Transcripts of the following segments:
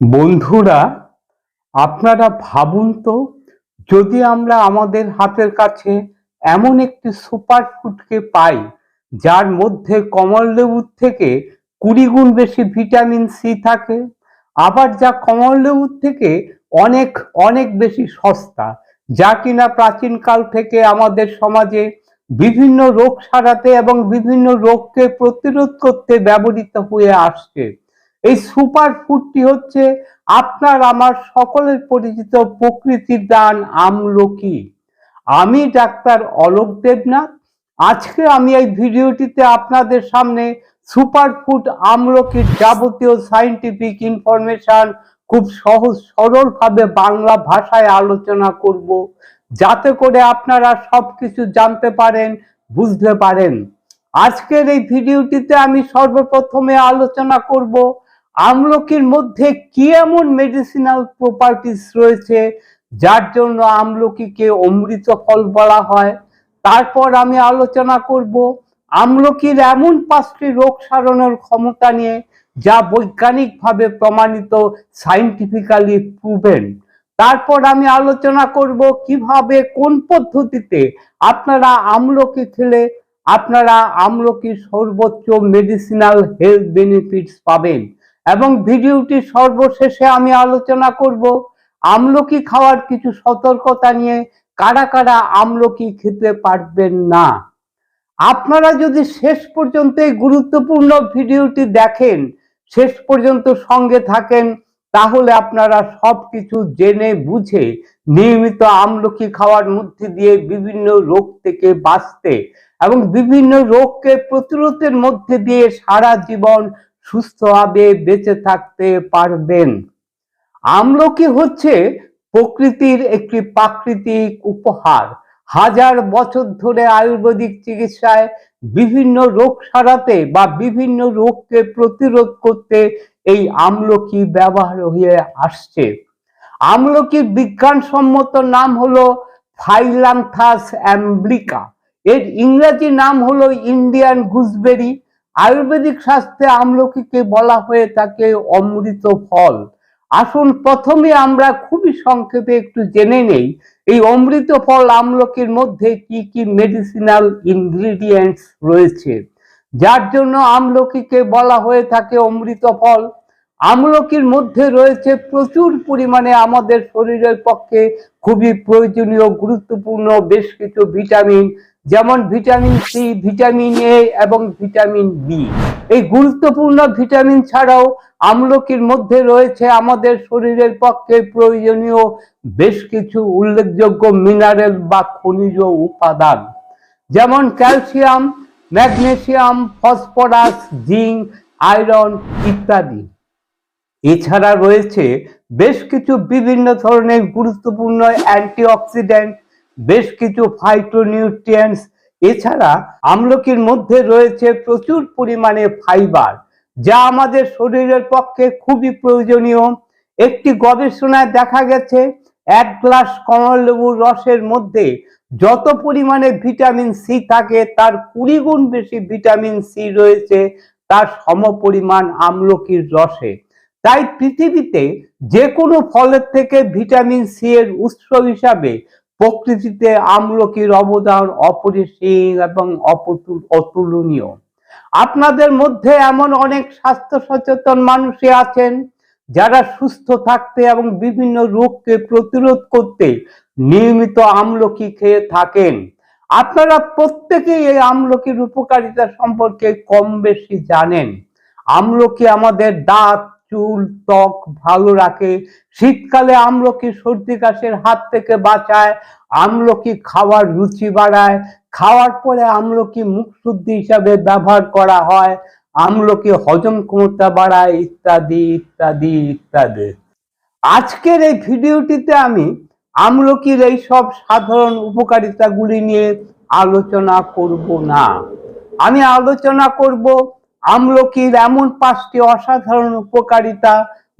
বন্ধুরা, আপনারা ভাবুন তো, যদি আমরা আমাদের হাতের কাছে এমন একটি সুপার ফুডকে পাই, যার মধ্যে কমল লেবুর থেকে কুড়ি গুণ বেশি ভিটামিন সি থাকে, আবার যা কমল লেবুর থেকে অনেক অনেক বেশি সস্তা, যা কিনা প্রাচীনকাল থেকে আমাদের সমাজে বিভিন্ন রোগ সারাতে এবং বিভিন্ন রোগকে প্রতিরোধ করতে ব্যবহৃত হয়ে আসছে। এই সুপার ফুডটি হচ্ছে আপনার, আমার সকলের পরিচিত প্রকৃতির দান আমলকি। আমি ডাক্তার অলোক দেবনাথ। আজকে আমি এই ভিডিওটিতে আপনাদের সামনে সুপার ফুড আমলকির যাবতীয় সাইন্টিফিক ইনফরমেশন খুব সহজ, সরলভাবে বাংলা ভাষায় আলোচনা করব, যাতে করে আপনারা সব কিছু জানতে পারেন, বুঝতে পারেন। আজকের এই ভিডিওটিতে আমি সর্বপ্রথমে আলোচনা করব আমলকির মধ্যে কি এমন মেডিসিনাল প্রপার্টিস রয়েছে যার জন্য আমলকিকে অমৃত ফল বলা হয়? তারপর আমি আলোচনা করব আমলকির এমন পাঁচটি রোগ সারানোর ক্ষমতা নিয়ে যা বৈজ্ঞানিকভাবে প্রমাণিত সাইন্টিফিক্যালি প্রুভেন তারপর আমি আলোচনা করব কীভাবে, কোন পদ্ধতিতে আপনারা আমলকি খেলে আপনারা আমলকির সর্বোচ্চ মেডিসিনাল হেলথ বেনিফিটস পাবেন। এবং ভিডিওটি সর্বশেষে আমি আলোচনা করব আমলকি খাওয়ার কিছু সতর্কতা নিয়ে কারা কারা আমলকি খেতে পারবেন না। আপনারা যদি শেষ পর্যন্ত এই গুরুত্বপূর্ণ ভিডিওটি দেখেন, শেষ পর্যন্ত সঙ্গে থাকেন, তাহলে আপনারা সবকিছু জেনে বুঝে নিয়মিত আমলকি খাওয়ার মধ্যে দিয়ে বিভিন্ন রোগ থেকে বাঁচতে এবং বিভিন্ন রোগকে প্রতিরোধের মধ্যে দিয়ে সারা জীবন সুস্থভাবে বেঁচে থাকতে পারবেন। আমলকি হচ্ছে প্রকৃতির একটি প্রাকৃতিক উপহার। হাজার বছর ধরে আয়ুর্বেদিক চিকিৎসায় বিভিন্ন রোগ সারাতে বা বিভিন্ন রোগকে প্রতিরোধ করতে এই আমলকি ব্যবহার হয়ে আসছে। আমলকির বিজ্ঞানসম্মত নাম হলো ফাইলান্থাস অ্যাম্ব্লিকা এর ইংরেজি নাম হলো ইন্ডিয়ান গুজবেরি। আয়ুর্বেদিক শাস্ত্রে আমলকিকে বলা হয়ে থাকে অমৃত ফল। আসুন প্রথমে আমরা খুবই সংক্ষেপে একটু জেনে নেই, এই অমৃত ফল আমলকির মধ্যে কি কি মেডিসিনাল ইনগ্রিডিয়েন্টস রয়েছে। যার জন্য আমলকিকে বলা হয়ে থাকে অমৃত ফল। আমলকির মধ্যে রয়েছে প্রচুর পরিমাণে আমাদের শরীরের পক্ষে খুবই প্রয়োজনীয়, গুরুত্বপূর্ণ, বেশ কিছু ভিটামিন যেমন ভিটামিন সি, ভিটামিন এ এবং ভিটামিন বি। এই গুরুত্বপূর্ণ ভিটামিন ছাড়াও আমলকির মধ্যে রয়েছে আমাদের শরীরের পক্ষে প্রয়োজনীয় বেশ কিছু উল্লেখযোগ্য মিনারেল বা খনিজ উপাদান। যেমন calcium magnesium phosphorus zinc iron ইত্যাদি। এছাড়া রয়েছে বেশ কিছু বিভিন্ন ধরনের গুরুত্বপূর্ণ অ্যান্টিঅক্সিডেন্ট বেশ কিছু ফাইটোনিউট্রিয়েন্টস এছাড়া আমলকির মধ্যে রয়েছে প্রচুর পরিমাণে ফাইবার যা আমাদের শরীরের পক্ষে খুবই প্রয়োজনীয়। একটি গবেষণায় দেখা গেছে, এক গ্লাস কমললেবুর রসের মধ্যে যত পরিমাণে ভিটামিন সি থাকে, তার কুড়ি গুণ বেশি ভিটামিন সি রয়েছে তার সমপরিমাণ আমলকির রসে। তাই পৃথিবীতে যে কোনো ফলের থেকে ভিটামিন সি এর উৎস হিসাবে প্রকৃতিতে আমলকির অবদান অপরিসীম এবং অতুলনীয়। আপনাদের মধ্যে এমন অনেক স্বাস্থ্য সচেতন মানুষই আছেন, যারা সুস্থ থাকতে এবং বিভিন্ন রোগকে প্রতিরোধ করতে নিয়মিত আমলকি খেয়ে থাকেন। আপনারা প্রত্যেকেই এই আমলকির উপকারিতা সম্পর্কে কম বেশি জানেন। আমলকি আমাদের দাঁত চুল ত্বক ভালো রাখে। শীতকালে আমলকি সর্দি কাশের হাত থেকে বাঁচায়, আমলকি খাওয়ার রুচি বাড়ায়। খাওয়ার পরে আমলকি মুখ শুদ্ধি হিসাবে ব্যবহার করা হয়। আমলকি হজম ক্ষমতা বাড়ায়, ইত্যাদি ইত্যাদি ইত্যাদি। আজকের এই ভিডিওটিতে আমি আমলকির এই সব সাধারণ উপকারিতাগুলি নিয়ে আলোচনা করব না। আমি আলোচনা করব আমলকির এমন পাঁচটি অসাধারণ উপকারিতা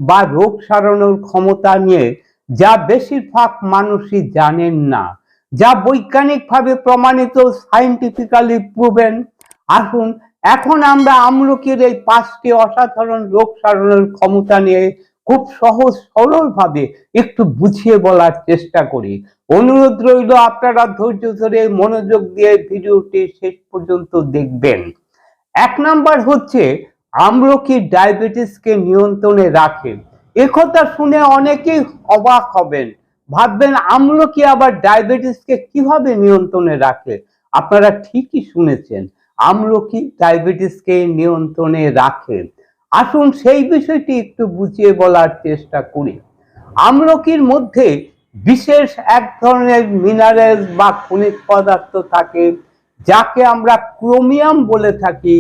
বা রোগ সারানোর ক্ষমতা নিয়ে যা বেশিরভাগ মানুষই জানেন না, যা বৈজ্ঞানিকভাবে প্রমাণিত সাইন্টিফিক্যালি প্রুভেন। আসুন, এখন আমরা আমলকির এই পাঁচটি অসাধারণ রোগ সারানোর ক্ষমতা নিয়ে খুব সহজ সরল ভাবে একটু বুঝিয়ে বলার চেষ্টা করি। অনুরোধ রইল আপনারা ধৈর্য ধরে মনোযোগ দিয়ে ভিডিওটি শেষ পর্যন্ত দেখবেন। এক নাম্বার হচ্ছে আমলকি ডায়াবেটিসকে নিয়ন্ত্রণে রাখে? একথা শুনে অনেকেই অবাক হবেন। ভাববেন আমলকি আবার ডায়াবেটিসকে কীভাবে নিয়ন্ত্রণে রাখে? আপনারা ঠিকই শুনেছেন আমলকি ডায়াবেটিসকে নিয়ন্ত্রণে রাখে? আসুন সেই বিষয়টি একটু বুঝিয়ে বলার চেষ্টা করি। আমলকির মধ্যে বিশেষ এক ধরনের মিনারেলস বা খনিজ পদার্থ থাকে। যাকে আমরা ক্রোমিয়াম বলে থাকি,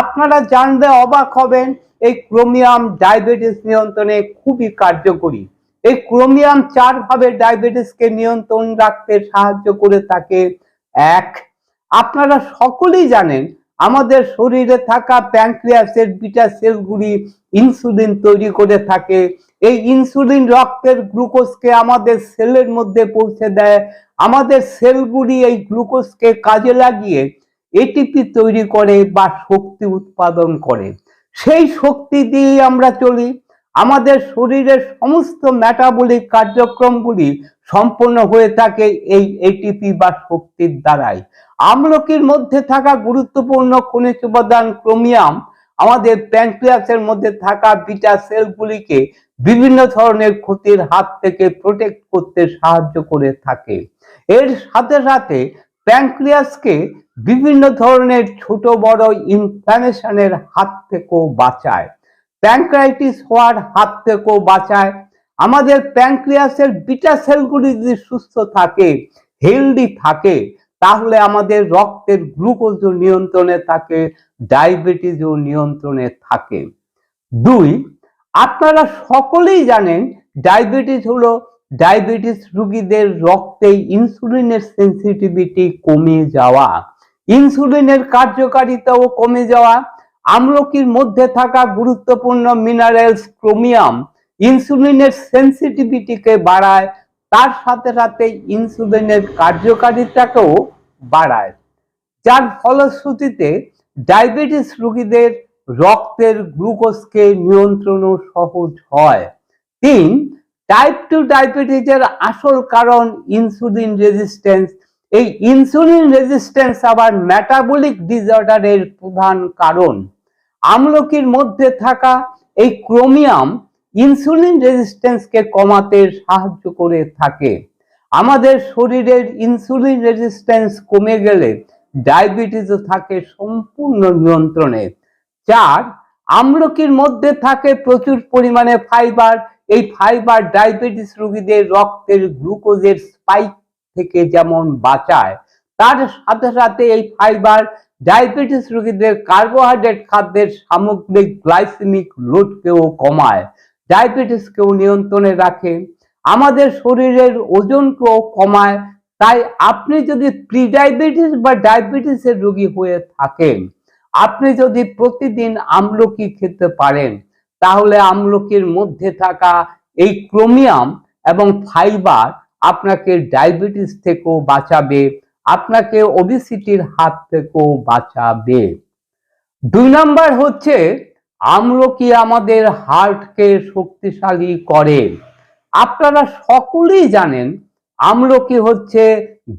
আপনারা জানলে অবাক হবেন, এই ক্রোমিয়াম ডায়াবেটিস নিয়ন্ত্রণে খুবই কার্যকরী। এই ক্রোমিয়াম চার ভাবে ডায়াবেটিসকে নিয়ন্ত্রণ রাখতে সাহায্য করে থাকে এক, আপনারা সকলেই জানেন, আমাদের শরীরে থাকা প্যানক্রিয়াসের বিটা সেলগুলি ইনসুলিন তৈরি করে থাকে। এই ইনসুলিন রক্তের গ্লুকোজকে আমাদের সেলের মধ্যে পৌঁছে দেয় আমাদের সেলগুলি এই গ্লুকোজকে কাজে লাগিয়ে এটিপি তৈরি করে বা শক্তি উৎপাদন করে। সেই শক্তি দিয়েই আমরা চলি। আমাদের শরীরের সমস্ত মেটাবলিক কার্যক্রমগুলি সম্পন্ন হয়ে থাকে এই এটিপি বা শক্তির দ্বারাই। আমলকির মধ্যে থাকা গুরুত্বপূর্ণ খনিজ উপাদান ক্রোমিয়াম, আমাদের প্যানক্রিয়াসের মধ্যে থাকা বিটা সেলগুলিকে বিভিন্ন ধরনের ক্ষতির হাত থেকে প্রোটেক্ট করতে সাহায্য করে থাকে। এর সাথে সাথে প্যানক্রিয়াসকে বিভিন্ন ধরনের ছোট বড় ইনফ্লামেশনের হাত থেকেও বাঁচায়। প্যানক্রাইটিস হওয়ার হাত থেকেও বাঁচায়। আমাদের প্যানক্রিয়াসের বিটা সেলগুলি যদি সুস্থ থাকে, হেলদি থাকে, তাহলে আমাদের রক্তের গ্লুকোজ নিয়ন্ত্রণে থাকে, ডায়াবেটিসও নিয়ন্ত্রণে থাকে। দুই, আপনারা সকলেই জানেন ডায়াবেটিস হলো ডায়াবেটিস রোগীদের রক্তে ইনসুলিনের সেন্সিটিভিটি কমে যাওয়া ইনসুলিনের কার্যকারিতাও কমে যাওয়া, আমলকির মধ্যে থাকা গুরুত্বপূর্ণ মিনারেলস ক্রোমিয়াম ইনসুলিনের সেন্সিটিভিটিকে বাড়ায়, তার সাথে সাথে ইনসুলিনের কার্যকারিতাকেও বাড়ায়। যার ফলশ্রুতিতে ডায়াবেটিস রোগীদের রক্তের গ্লুকোজকে নিয়ন্ত্রণও সহজ হয়। তিন টাইপ টু ডায়াবেটিসের আসল কারণ ইনসুলিন রেজিস্ট্যান্স এই ইনসুলিন রেজিস্ট্যান্স আবার মেটাবলিক ডিসঅর্ডারের প্রধান কারণ। আমলকির মধ্যে থাকা এই ক্রোমিয়াম ইনসুলিন রেজিস্ট্যান্সকে কমাতে সাহায্য করে থাকে। আমাদের শরীরের ইনসুলিন রেজিস্ট্যান্স কমে গেলে ডায়াবেটিসও থাকে সম্পূর্ণ নিয়ন্ত্রণে। চার, আমলকির মধ্যে থাকে প্রচুর পরিমাণে ফাইবার এই ফাইবার ডায়াবেটিস রোগীদের রক্তের গ্লুকোজের স্পাইক থেকে যেমন বাঁচায়, তার সাথে সাথে এই ফাইবার ডায়াবেটিস রোগীদের কার্বোহাইড্রেট খাদ্যের সামগ্রিক গ্লাইসেমিক লোডকেও কমায় ডায়াবেটিসকেও নিয়ন্ত্রণে রাখে, আমাদের শরীরের ওজনকেও কমায়, তাই আপনি যদি প্রি ডায়াবেটিস বা ডায়াবেটিসের রোগী হয়ে থাকেন, আপনি যদি প্রতিদিন আমলকি খেতে পারেন তাহলে আমলকির মধ্যে থাকা এই ক্রোমিয়াম এবং ফাইবার আপনাকে ডায়াবেটিস থেকেও বাঁচাবে, আপনাকে ওবিসিটির হাত থেকেও বাঁচাবে। দুই নাম্বার হচ্ছে, আমলকি আমাদের হার্টকে শক্তিশালী করে। আপনারা সকলেই জানেন, আমলকি হচ্ছে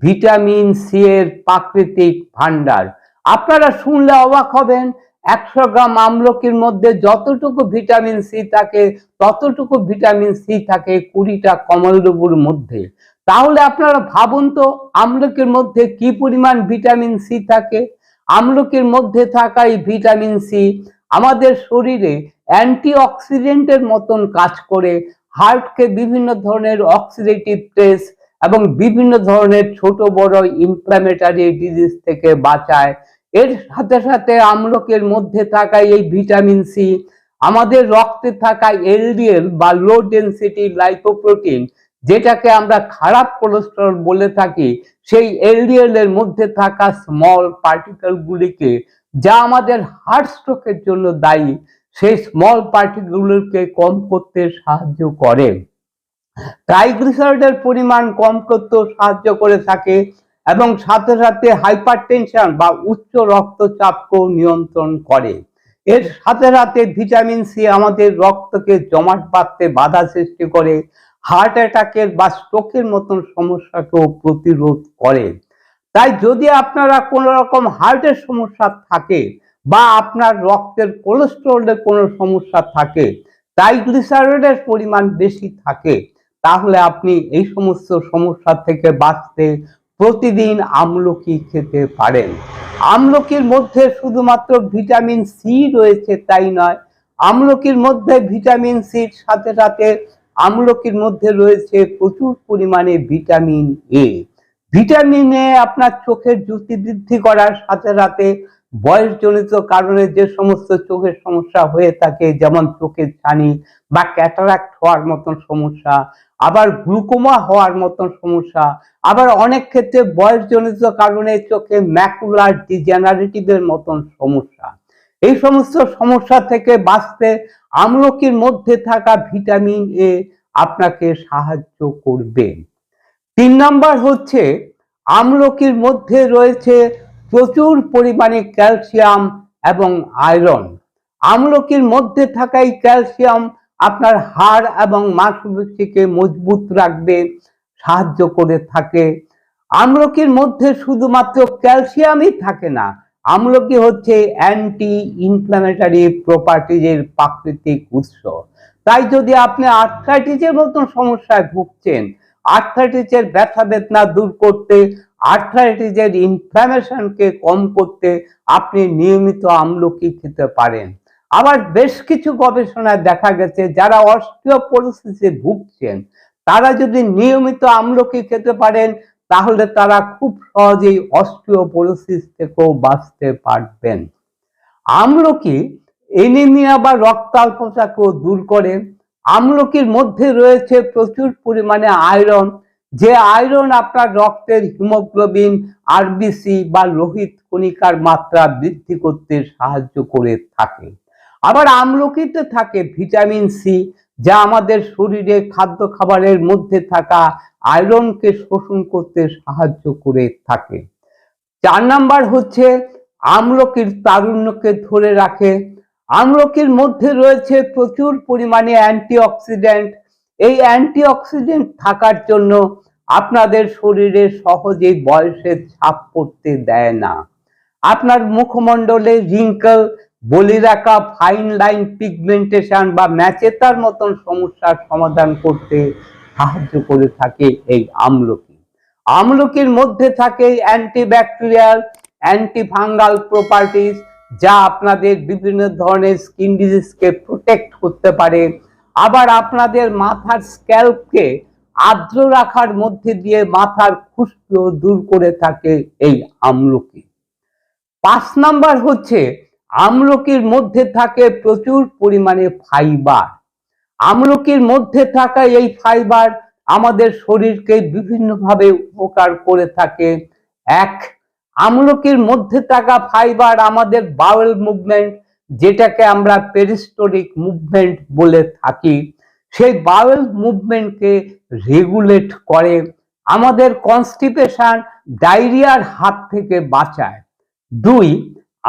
ভিটামিন সি এর প্রাকৃতিক ভান্ডার আপনারা শুনলে অবাক হবেন একশো গ্রাম আমলকির মধ্যে যতটুকু ভিটামিন সি থাকে, ততটুকু ভিটামিন সি থাকে কুড়িটা কমললেবুর মধ্যে। তাহলে আপনারা ভাবুন তো, আমলকির মধ্যে কি পরিমাণ ভিটামিন সি থাকে? আমলকির মধ্যে থাকা এই ভিটামিন সি আমাদের শরীরে অ্যান্টি অক্সিডেন্টের মতন কাজ করে। হার্টকে বিভিন্ন ধরনের অক্সিডেটিভ স্ট্রেস এবং বিভিন্ন ধরনের ছোট বড় ইনফ্লামেটারি ডিজিজ থেকে বাঁচায়। এর সাথে সাথে আমলকের মধ্যে থাকা এই ভিটামিন সি, আমাদের রক্তে থাকা এলডিএল বা লো ডেন্সিটি লাইপোপ্রোটিন যেটাকে আমরা খারাপ কোলেস্টেরল বলে থাকি, সেই এলডিএল এর মধ্যে থাকা স্মল পার্টিকেল গুলিকে, যা আমাদের হার্ট স্ট্রোকের জন্য দায়ী, সেই স্মল পার্টিকেলগুলোকে কম করতে সাহায্য করে। ট্রাইগ্লিসারাইডের পরিমাণ কম করতেও সাহায্য করে থাকে এবং সাথে সাথে হাইপার টেনশন বা উচ্চ রক্তচাপকেও নিয়ন্ত্রণ করে। এর সাথে সাথে ভিটামিন সি আমাদের রক্তকে জমাট বাঁধতে বাধা সৃষ্টি করে, হার্ট অ্যাটাকের বা স্ট্রোকের মতন সমস্যাকেও প্রতিরোধ করে। তাই যদি আপনারা কোনো রকম হার্টের সমস্যা থাকে বা আপনার রক্তের কোলেস্টেরলের কোনো সমস্যা থাকে তাই ট্রাইগ্লিসারাইডের পরিমাণ বেশি থাকে, তাহলে আপনি এই সমস্ত সমস্যা থেকে বাঁচতে প্রতিদিন আমলকি খেতে পারেন। আমলকির মধ্যে শুধুমাত্র ভিটামিন সি রয়েছে তাই নয়, আমলকির মধ্যে ভিটামিন সির সাথে সাথে আমলকির মধ্যে রয়েছে প্রচুর পরিমাণে ভিটামিন এ ভিটামিন এ আপনার চোখের জ্যোতি বৃদ্ধি করার সাথে সাথে বয়সজনিত কারণে যে সমস্ত চোখের সমস্যা হয়ে থাকে, যেমন চোখের ছানি বা ক্যাটারাক্ট হওয়ার মতন সমস্যা, আবার গ্লুকোমা হওয়ার মতন সমস্যা, আবার অনেক ক্ষেত্রে বয়সজনিত কারণে চোখে ম্যাকুলার ডিজেনারেটিভের মতন সমস্যা। এই সমস্ত সমস্যা থেকে বাঁচতে আমলকির মধ্যে থাকা ভিটামিন এ আপনাকে সাহায্য করবে। তিন নাম্বার হচ্ছে, আমলকির মধ্যে রয়েছে প্রচুর পরিমাণে ক্যালসিয়াম এবং আয়রন। আমলকির মধ্যে থাকা এই ক্যালসিয়াম আপনার হাড় এবং মাংসপেশিকে মজবুত রাখবে, সাহায্য করে থাকে। আমলকির মধ্যে শুধুমাত্র ক্যালসিয়ামই থাকে না, আমলকি হচ্ছে অ্যান্টি ইনফ্ল্যামেটারি প্রপার্টিজের প্রাকৃতিক উৎস। তাই যদি আপনি আর্থ্রাইটিসের মতন সমস্যায় ভুগছেন আর্থ্রাইটিসের ব্যথা বেদনা দূর করতে আর্থ্রাইটিসের ইনফ্ল্যামেশনকে কম করতে আপনি নিয়মিত আমলকি খেতে পারেন। আবার বেশ কিছু গবেষণায় দেখা গেছে, যারা অস্টিওপোরোসিসে ভুগছেন, তারা যদি নিয়মিত আমলকি খেতে পারেন, তাহলে তারা খুব সহজেই অস্টিওপোরোসিস থেকেও বাঁচতে পারবেন। আমলকি এনিমিয়া বা রক্তাল্পতাকেও দূর করে। আমলকির মধ্যে রয়েছে প্রচুর পরিমাণে আয়রন যে আয়রন আপনার রক্তের হিমোগ্লোবিন, আরবিসি বা লোহিত কণিকার মাত্রা বৃদ্ধি করতে সাহায্য করে থাকে। আবার আমলকিতে থাকে ভিটামিন সি যা আমাদের শরীরে খাদ্য খাবারের মধ্যে থাকা আয়রনকে শোষণ করতে সাহায্য করে থাকে। চার নাম্বার হচ্ছে আমলকির তারুণ্যকে ধরে রাখে। আমলকির মধ্যে রয়েছে প্রচুর পরিমাণে অ্যান্টিঅক্সিডেন্ট। এই অ্যান্টিঅক্সিডেন্ট থাকার জন্য আপনাদের শরীরে সহজেই বয়সের ছাপ পড়তে দেয় না। আপনার মুখমণ্ডলে রিঙ্কল বলি রাখা ফাইন লাইন পিগমেন্টেশন বা ম্যাচেতার মতন সমস্যার সমাধান করতে সাহায্য করে থাকে এই আমলকি। আমলকির মধ্যে থাকে অ্যান্টিব্যাকটেরিয়াল অ্যান্টিফাঙ্গাল প্রপার্টিস যা আপনাদের বিভিন্ন ধরনের স্কিন ডিজিজকে প্রোটেক্ট করতে পারে। আবার আপনাদের মাথার স্ক্যাল্পকে আর্দ্র রাখার মধ্যে দিয়ে মাথার খুশকিও দূর করে থাকে এই আমলকি। পাঁচ নাম্বার হচ্ছে, আমলকির মধ্যে থাকে প্রচুর পরিমাণে ফাইবার। আমলকির মধ্যে থাকা এই ফাইবার আমাদের শরীরকে বিভিন্নভাবে উপকার করে থাকে। এক, আমলকির মধ্যে থাকা ফাইবার আমাদের বাউল মুভমেন্ট যেটাকে আমরা পেরিস্টোরিক মুভমেন্ট বলে থাকি। সেই বাউল মুভমেন্টকে রেগুলেট করে, আমাদের কনস্টিপেশন ডায়রিয়ার হাত থেকে বাঁচায়। দুই,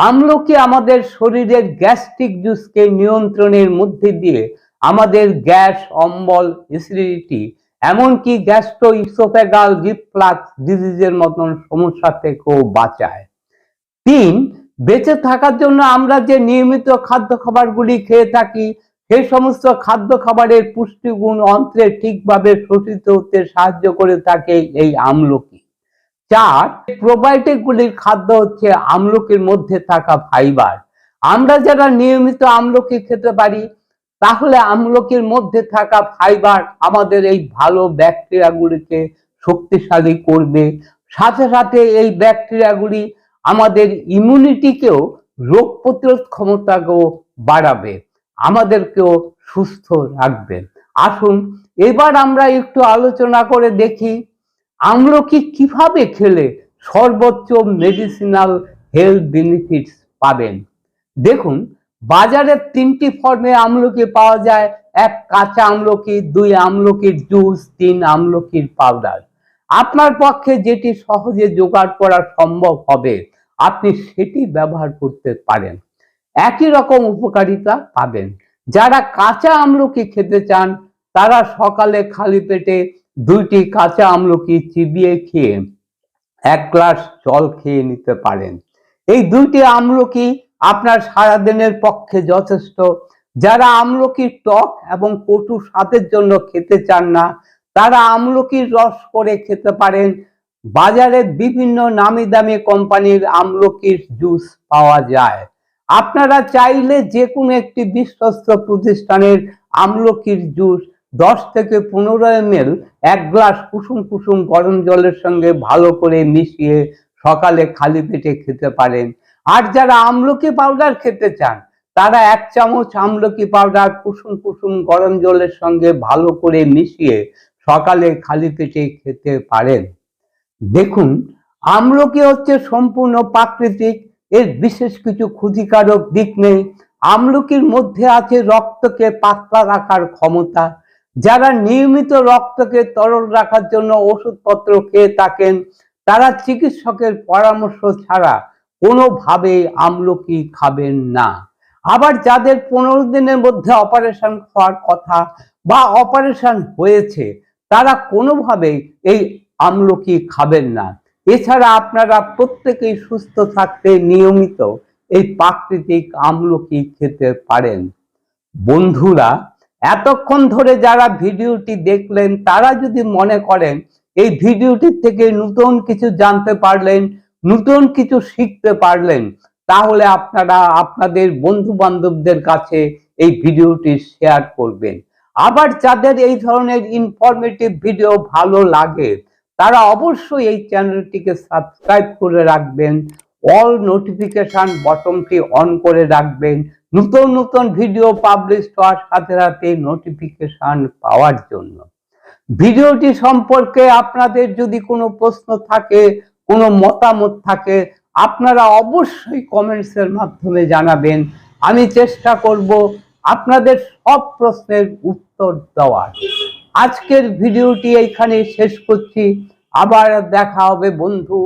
আমলকি আমাদের শরীরের গ্যাস্ট্রিক জুসকে নিয়ন্ত্রণের মধ্যে দিয়ে আমাদের গ্যাস, অম্বল অ্যাসিডিটি এমনকি গ্যাস্ট্রো ইসোফেগাল রিফ্লাক্স ডিজিজের মতন সমস্যা থেকেও বাঁচায়। তিন, বেঁচে থাকার জন্য আমরা যে নিয়মিত খাদ্য খাবারগুলি খেয়ে থাকি সেই সমস্ত খাদ্য খাবারের পুষ্টিগুণ অন্ত্রে ঠিকভাবে শোষিত হতে সাহায্য করে থাকে এই আমলকি। চার প্রোবায়োটিক গুলির খাদ্য হচ্ছে আমলকির মধ্যে থাকা ফাইবার। আমরা যারা নিয়মিত আমলকি খেতে পারি, তাহলে আমলকির মধ্যে থাকা ফাইবার আমাদের এই ভালো ব্যাকটেরিয়াগুলিকে শক্তিশালী করবে। সাথে সাথে এই ব্যাকটেরিয়াগুলি আমাদের ইমিউনিটিকেও রোগ প্রতিরোধ ক্ষমতাকেও বাড়াবে। আমাদেরকেও সুস্থ রাখবেন। আসুন, এবার আমরা একটু আলোচনা করে দেখি আমলকি কীভাবে খেলে সর্বোচ্চ মেডিসিনাল হেলথ বেনিফিটস পাবেন? দেখুন বাজারে তিনটি ফর্মে আমলকি পাওয়া যায়। এক কাঁচা আমলকি, দুই আমলকির জুস তিন আমলকির পাউডার আপনার পক্ষে যেটি সহজে জোগাড় করা সম্ভব হবে, আপনি সেটি ব্যবহার করতে পারেন। একই রকম উপকারিতা পাবেন। যারা কাঁচা আমলকি খেতে চান, তারা সকালে খালি পেটে দুইটি কাঁচা আমলকি চিবিয়ে খেয়ে এক গ্লাস জল খেয়ে নিতে পারেন। এই দুইটি আমলকি আপনার সারাদিনের পক্ষে যথেষ্ট। যারা আমলকির টক এবং কটু স্বাদের জন্য খেতে চান না, তারা আমলকির রস করে খেতে পারেন। বাজারে বিভিন্ন নামি দামি কোম্পানির আমলকির জুস পাওয়া যায়। আপনারা চাইলে যে কোনো একটি বিশ্বস্ত প্রতিষ্ঠানের আমলকির জুস দশ থেকে পনেরো এম এক গ্লাস কুসুম কুসুম গরম জলের সঙ্গে ভালো করে মিশিয়ে সকালে খালি পেটে খেতে পারেন। আর যারা আমলকি পাউডার খেতে চান, তারা এক চামচ আমলকি পাউডার কুসুম কুসুম গরম জলের সঙ্গে ভালো করে মিশিয়ে সকালে খালি পেটে খেতে পারেন। দেখুন, আমলকি হচ্ছে সম্পূর্ণ প্রাকৃতিক এর বিশেষ কিছু ক্ষতিকারক দিক নেই। আমলকির মধ্যে আছে রক্তকে পাতলা রাখার ক্ষমতা। যারা নিয়মিত রক্তকে তরল রাখার জন্য ওষুধপত্র খেয়ে থাকেন, তারা চিকিৎসকের পরামর্শ ছাড়া কোনোভাবে আমলকি খাবেন না। আবার যাদের পনেরো দিনের মধ্যে অপারেশন হওয়ার কথা বা অপারেশন হয়েছে, তারা কোনোভাবেই এই আমলকি খাবেন না। এছাড়া আপনারা প্রত্যেকেই সুস্থ থাকতে নিয়মিত এই প্রাকৃতিক আমলকি খেতে পারেন। বন্ধুরা, এতক্ষণ ধরে যারা ভিডিওটি দেখলেন, তারা যদি মনে করেন এই ভিডিওটি থেকে নতুন কিছু জানতে পারলেন, নতুন কিছু শিখতে পারলেন, তাহলে আপনারা আপনাদের বন্ধু বান্ধবদের কাছে এই ভিডিওটি শেয়ার করবেন। আবার যাদের এই ধরনের ইনফরমেটিভ ভিডিও ভালো লাগে তারা অবশ্যই এই চ্যানেলটিকে সাবস্ক্রাইব করে রাখবেন অল নোটিফিকেশন বটনটি অন করে রাখবেন, নতুন নতুন ভিডিও পাবলিশ হওয়ার সাথে সাথে নোটিফিকেশন পাওয়ার জন্য। ভিডিওটি সম্পর্কে আপনাদের যদি কোনো প্রশ্ন থাকে, কোনো মতামত থাকে, আপনারা অবশ্যই কমেন্টসের মাধ্যমে জানাবেন। আমি চেষ্টা করব আপনাদের সব প্রশ্নের উত্তর দেওয়ার। আজকের ভিডিওটি এইখানে শেষ করছি। আবার দেখা হবে বন্ধু।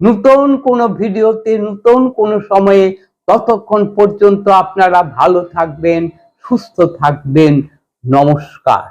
নতুন কোনো ভিডিওতে, নতুন কোনো সময়ে। ততক্ষণ পর্যন্ত আপনারা ভালো থাকবেন, সুস্থ থাকবেন। নমস্কার।